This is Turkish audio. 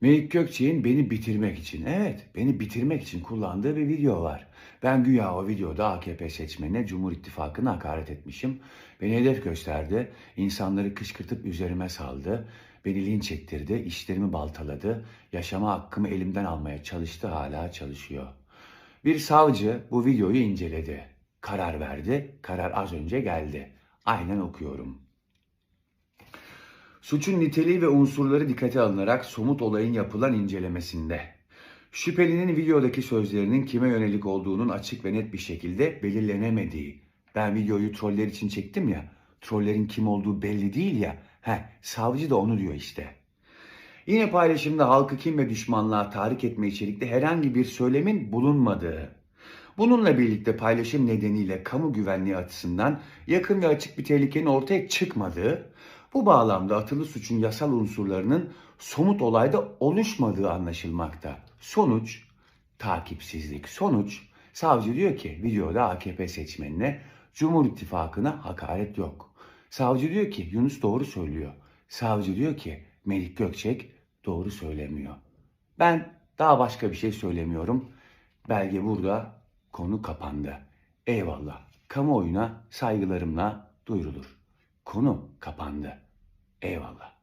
Melik Gökçek'in beni bitirmek için, evet beni bitirmek için kullandığı bir video var. Ben güya o videoda AKP seçmenine Cumhur İttifakı'na hakaret etmişim. Beni hedef gösterdi, insanları kışkırtıp üzerime saldı. Beni linç ettirdi, işlerimi baltaladı, yaşama hakkımı elimden almaya çalıştı, hala çalışıyor. Bir savcı bu videoyu inceledi. Karar verdi, karar az önce geldi. Aynen okuyorum. Suçun niteliği ve unsurları dikkate alınarak somut olayın yapılan incelemesinde şüphelinin videodaki sözlerinin kime yönelik olduğunun açık ve net bir şekilde belirlenemediği. Ben videoyu troller için çektim ya. Trollerin kim olduğu belli değil ya. He, savcı da onu diyor işte. Yine paylaşımda halkı kim ve düşmanlığa tahrik etme içerikli herhangi bir söylemin bulunmadığı. Bununla birlikte paylaşım nedeniyle kamu güvenliği açısından yakın ve açık bir tehlikenin ortaya çıkmadığı, bu bağlamda atılı suçun yasal unsurlarının somut olayda oluşmadığı anlaşılmakta. Sonuç, takipsizlik. Sonuç, savcı diyor ki videoda AKP seçmenine Cumhur İttifakı'na hakaret yok. Savcı diyor ki Yunus doğru söylüyor. Savcı diyor ki Melik Gökçek doğru söylemiyor. Ben daha başka bir şey söylemiyorum. Belge burada, konu kapandı. Eyvallah. Kamuoyuna saygılarımla duyurulur. Konu kapandı. Eyvallah.